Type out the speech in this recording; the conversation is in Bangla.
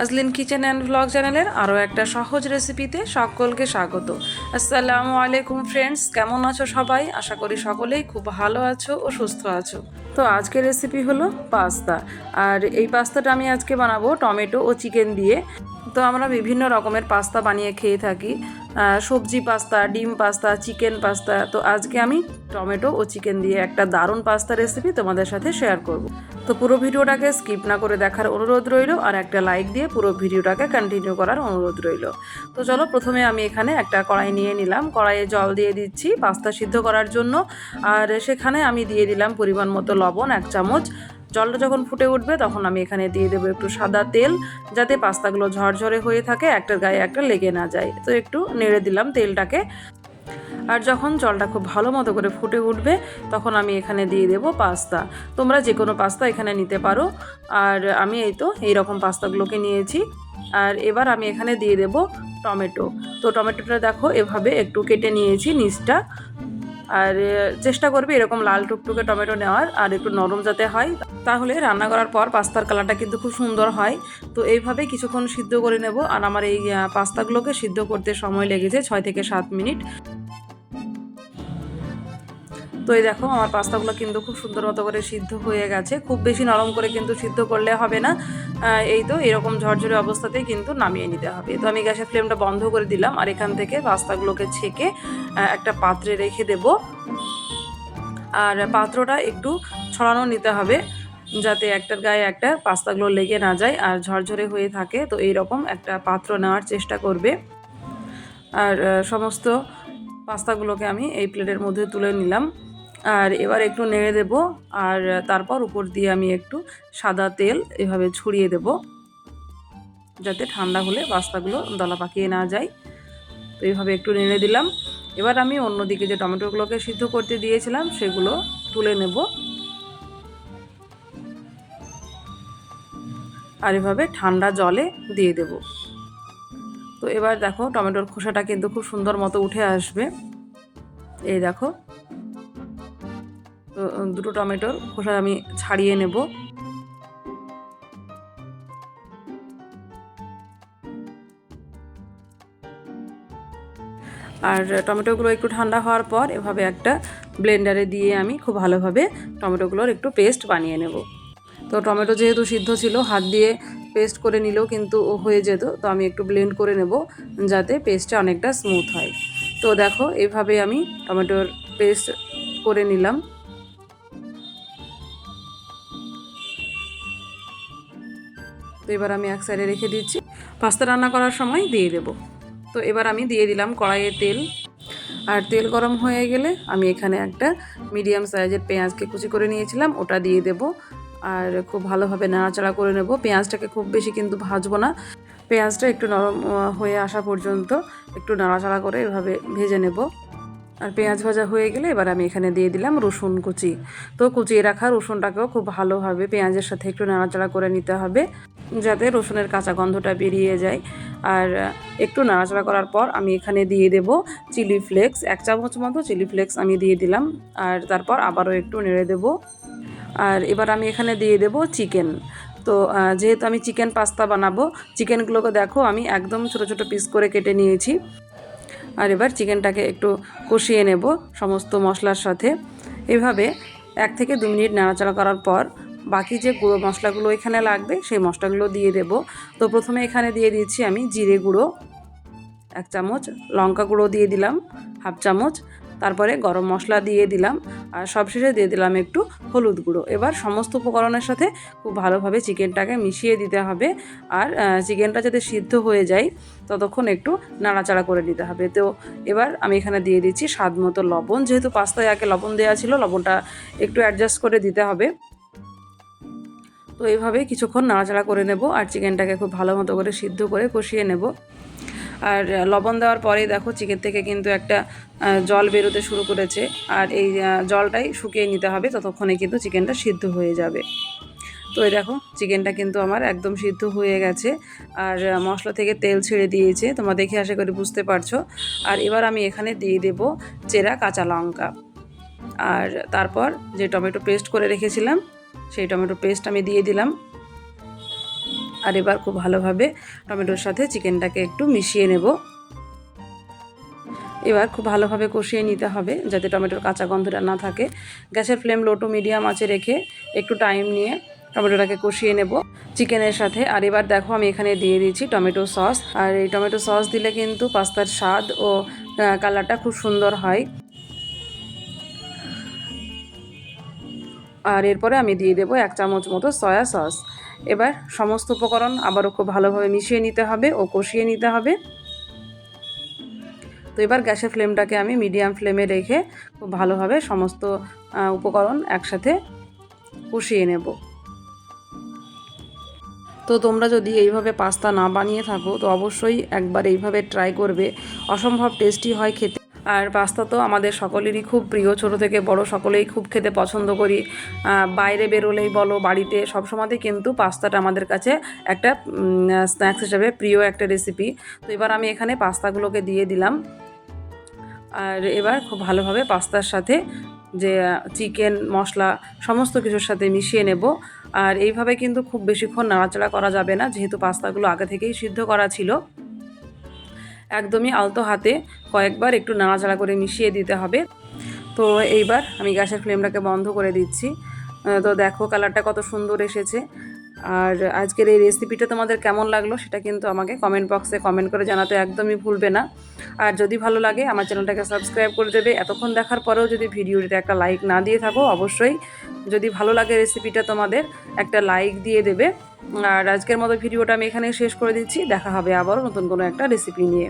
আজলিন কিচেন অ্যান্ড ব্লগ চ্যানেলের আরও একটা সহজ রেসিপিতে সকলকে স্বাগত। আসসালামু আলাইকুম ফ্রেন্ডস কেমন আছো সবাই? আশা করি সকলেই খুব ভালো আছো ও সুস্থ আছো। তো আজকের রেসিপি হলো পাস্তা। আর এই পাস্তাটা আমি আজকে বানাবো টমেটো ও চিকেন দিয়ে। তো আমরা বিভিন্ন রকমের পাস্তা বানিয়ে খেয়ে থাকি। সবজি পাস্তা, ডিম পাস্তা, চিকেন পাস্তা। তো আজকে আমি টমেটো ও চিকেন দিয়ে একটা দারুণ পাস্তা রেসিপি তোমাদের সাথে শেয়ার করব। তো পুরো ভিডিওটাকে স্কিপ না করে দেখার অনুরোধ রইল আর একটা লাইক দিয়ে পুরো ভিডিওটাকে কন্টিনিউ করার অনুরোধ রইল। তো চলো প্রথমে আমি এখানে একটা কড়াই নিয়ে নিলাম। কড়াইয়ে জল দিয়ে দিচ্ছি পাস্তা সিদ্ধ করার জন্য। আর সেখানে আমি দিয়ে দিলাম পরিমাণ মতো লবণ এক চামচ। জলটা যখন ফুটে উঠবে, তখন আমি এখানে দিয়ে দেবো একটু সাদা তেল, যাতে পাস্তাগুলো ঝরঝরে হয়ে থাকে, একটার গায়ে একটা লেগে না যায়। তো একটু নেড়ে দিলাম তেলটাকে। আর যখন জলটা খুব ভালো মতো করে ফুটে উঠবে, তখন আমি এখানে দিয়ে দেবো পাস্তা। তোমরা যে কোনো পাস্তা এখানে নিতে পারো। আর আমি এই তো এই রকম পাস্তাগুলোকে নিয়েছি। আর এবার আমি এখানে দিয়ে দেবো টমেটো। তো টমেটোটা দেখো, এভাবে একটু কেটে নিয়েছি নিচটা। আর চেষ্টা করবে এরকম লাল টুকটুকে টমেটো নেওয়ার আর একটু নরম যাতে হয়। তাহলে রান্না করার পর পাস্তার কালারটা কিন্তু খুব সুন্দর হয়। তো এইভাবে কিছুক্ষণ সিদ্ধ করে নেব। আর আমার এই পাস্তাগুলোকে সিদ্ধ করতে সময় লেগেছে ছয় থেকে সাত মিনিট। তো এই দেখো, আমার পাস্তাগুলো কিন্তু খুব সুন্দর মতো করে সিদ্ধ হয়ে গেছে। খুব বেশি নরম করে কিন্তু সিদ্ধ করলে হবে না। এই তো এরকম ঝরঝরে অবস্থাতেই কিন্তু নামিয়ে নিতে হবে। তো আমি গ্যাসের ফ্লেমটা বন্ধ করে দিলাম আর এখান থেকে পাস্তাগুলোকে ছেঁকে একটা পাত্রে রেখে দেব। আর পাত্রটা একটু ছড়ানো নিতে হবে যাতে একটার গায়ে একটা পাস্তাগুলো লেগে না যায় আর ঝরঝরে হয়ে থাকে। তো এই রকম একটা পাত্র নেওয়ার চেষ্টা করবে। আর সমস্ত পাস্তাগুলোকে আমি এই প্লেটের মধ্যে তুলে নিলাম। আর এবার একটু নেড়ে দেব আর তারপর উপর দিয়ে আমি একটু সাদা তেল এভাবে ছড়িয়ে দেব যাতে ঠান্ডা হলে পাস্তাগুলো দলা পাকিয়ে না যায়। তো এইভাবে একটু নেড়ে দিলাম। এবার আমি অন্যদিকে যে টমেটোগুলোকে সিদ্ধ করতে দিয়েছিলাম, সেগুলো তুলে নেব। আর এভাবে ঠান্ডা জলে দিয়ে দেব। তো এবার দেখো টমেটোর খোসাটা কিন্তু খুব সুন্দর মতো উঠে আসবে। এই দেখো তো দুটো টমেটোর খোসা আমি ছাড়িয়ে নেব। আর টমেটোগুলো একটু ঠান্ডা হওয়ার পর এভাবে একটা ব্লেন্ডারে দিয়ে আমি খুব ভালোভাবে টমেটোগুলোর একটু পেস্ট বানিয়ে নেব। তো টমেটো যেহেতু সিদ্ধ ছিল, হাত দিয়ে পেস্ট করে নিলেও কিন্তু হয়ে যেত, তো আমি একটু ব্লেন্ড করে নেব যাতে পেস্টটা অনেকটা স্মুথ হয়। তো দেখো, এভাবে আমি টমেটোর পেস্ট করে নিলাম। এবার আমি এক সাইডে রেখে দিচ্ছি। পাস্তা রান্না করার সময় দিয়ে দেব। তো এবার আমি দিয়ে দিলাম কড়াইয়ে তেল। আর তেল গরম হয়ে গেলে আমি এখানে একটা মিডিয়াম সাইজের পেঁয়াজকে কুচি করে নিয়েছিলাম, ওটা দিয়ে দেব। আর খুব ভালোভাবে নাড়াচাড়া করে নেব। পেঁয়াজটাকে খুব বেশি কিন্তু ভাজবো না। পেঁয়াজটা একটু নরম হয়ে আসা পর্যন্ত একটু নাড়াচাড়া করে এভাবে ভেজে নেব। আর পেঁয়াজ ভাজা হয়ে গেলে এবার আমি এখানে দিয়ে দিলাম রসুন কুচি। তো কুচিয়ে রাখা রসুনটাকেও খুব ভালোভাবে পেঁয়াজের সাথে একটু নাড়াচাড়া করে নিতে হবে। যাতে রসুনের কাঁচা গন্ধটা বেরিয়ে যায়। আর একটু নাড়াচাড়া করার পর আমি এখানে দিয়ে দেব চিলি ফ্লেক্স। এক চামচ মতো চিলি ফ্লেক্স আমি দিয়ে দিলাম। আর তারপর আবারও একটু নেড়ে দেব। আর এবার আমি এখানে দিয়ে দেব চিকেন। তো যেহেতু আমি চিকেন পাস্তা বানাবো, চিকেনগুলোকে দেখো আমি একদম ছোট ছোট পিস করে কেটে নিয়েছি। আর এবার চিকেনটাকে একটু কষিয়ে নেব সমস্ত মশলার সাথে। এভাবে এক থেকে দু মিনিট নাড়াচাড়া করার পর বাকি যে গুঁড়ো মশলাগুলো এখানে লাগবে, সেই মশলাগুলো দিয়ে দেব। তো প্রথমে এখানে দিয়ে দিচ্ছি আমি জিরে গুঁড়ো, এক চামচ। লঙ্কা গুঁড়ো দিয়ে দিলাম, হাফ চামচ। তারপরে গরম মশলা দিয়ে দিলাম, আর সবশেষে দিয়ে দিলাম একটু হলুদ গুঁড়ো। এবার সমস্ত উপকরণের সাথে খুব ভালোভাবে চিকেনটাকে মিশিয়ে দিতে হবে, আর চিকেনটা যাতে সিদ্ধ হয়ে যায়, ততক্ষণ একটু নাড়াচাড়া করে দিতে হবে। তো এবার আমি এখানে দিয়ে দিচ্ছি স্বাদ মতো লবণ। যেহেতু পাস্তায় আগে লবণ দেওয়া ছিল, লবণটা একটু অ্যাডজাস্ট করে দিতে হবে। তো এইভাবে কিছুক্ষণ নাড়াচাড়া করে নেব আর চিকেনটাকে খুব ভালো মতো করে সিদ্ধ করে কষিয়ে নেব। আর লবণ দেওয়ার পরেই দেখো চিকেন থেকে কিন্তু একটা জল বেরোতে শুরু করেছে। আর এই জলটাই শুকিয়ে নিতে হবে ততক্ষণে কিন্তু চিকেনটা সিদ্ধ হয়ে যাবে। তো এই দেখো চিকেনটা কিন্তু আমার একদম সিদ্ধ হয়ে গেছে। আর মশলা থেকে তেল ছেড়ে দিয়েছে। তোমরা দেখে আশা করি বুঝতে পারছ। আর এবার আমি এখানে দিয়ে দেব চেরা কাঁচা লঙ্কা। আর তারপর যে টমেটো পেস্ট করে রেখেছিলাম সেই টমেটো পেস্ট আমি দিয়ে দিলাম। আর এবার খুব ভালোভাবে টমেটোর সাথে চিকেনটাকে একটু মিশিয়ে নেব। এবার খুব ভালোভাবে কষিয়ে নিতে হবে যাতে টমেটোর কাঁচা গন্ধটা না থাকে। গ্যাসের ফ্লেম লো টু মিডিয়াম আঁচে রেখে একটু টাইম নিয়ে টমেটোটাকে কষিয়ে নেব চিকেনের সাথে। আর এবার দেখো আমি এখানে দিয়ে দিয়েছি টমেটো সস। আর এই টমেটো সস দিলে কিন্তু পাস্তার স্বাদ ও কালারটা খুব সুন্দর হয়। আর এরপরে আমি দিয়ে দেবো এক চামচ মতো সয়া সস। এবার সমস্ত উপকরণ আবারও খুব ভালোভাবে মিশিয়ে নিতে হবে ও কষিয়ে নিতে হবে। তো এবার গ্যাসের ফ্লেমটাকে আমি মিডিয়াম ফ্লেমে রেখে খুব ভালোভাবে সমস্ত উপকরণ একসাথে কষিয়ে নেব। তো তোমরা যদি এইভাবে পাস্তা না বানিয়ে থাকো, তো অবশ্যই একবার এইভাবে ট্রাই করবে। অসম্ভব টেস্টি হয় খেতে। আর পাস্তা তো আমাদের সকলেরই খুব প্রিয়। ছোট থেকে বড় সকলেই খুব খেতে পছন্দ করি। বাইরে বেরোলেই বলো, বাড়িতে সবসময়তেই কিন্তু পাস্তাটা আমাদের কাছে একটা স্ন্যাক্স হিসাবে প্রিয় একটা রেসিপি তো এবার আমি এখানে পাস্তাগুলোকে দিয়ে দিলাম। আর এবার খুব ভালোভাবে পাস্তার সাথে যে চিকেন মশলা সমস্ত কিছুর সাথে মিশিয়ে নেব। আর এইভাবে কিন্তু খুব বেশিক্ষণ নাড়াচাড়া করা যাবে না, যেহেতু পাস্তাগুলো আগে থেকেই সিদ্ধ করা ছিল। একদমই আলতো হাতে কয়েকবার একটু নাড়াচাড়া করে মিশিয়ে দিতে হবে। তো এইবার আমি গ্যাসের ফ্লেমটাকে বন্ধ করে দিচ্ছি। তো দেখো কালারটা কত সুন্দর এসেছে। আর আজকের এই রেসিপিটা তোমাদের কেমন লাগল সেটা কিন্তু আমাকে কমেন্ট বক্সে কমেন্ট করে জানাতে একদমই ভুলবে না। আর যদি ভালো লাগে, আমার চ্যানেলটাকে সাবস্ক্রাইব করে দেবে। এতক্ষণ দেখার পরেও যদি ভিডিওটিতে একটা লাইক না দিয়ে থাকো, অবশ্যই যদি ভালো লাগে রেসিপিটা তোমাদের, একটা লাইক দিয়ে দেবে। আর আজকের মতো ভিডিওটা আমি এখানে শেষ করে দিচ্ছি। দেখা হবে আবারও নতুন কোনো একটা রেসিপি নিয়ে।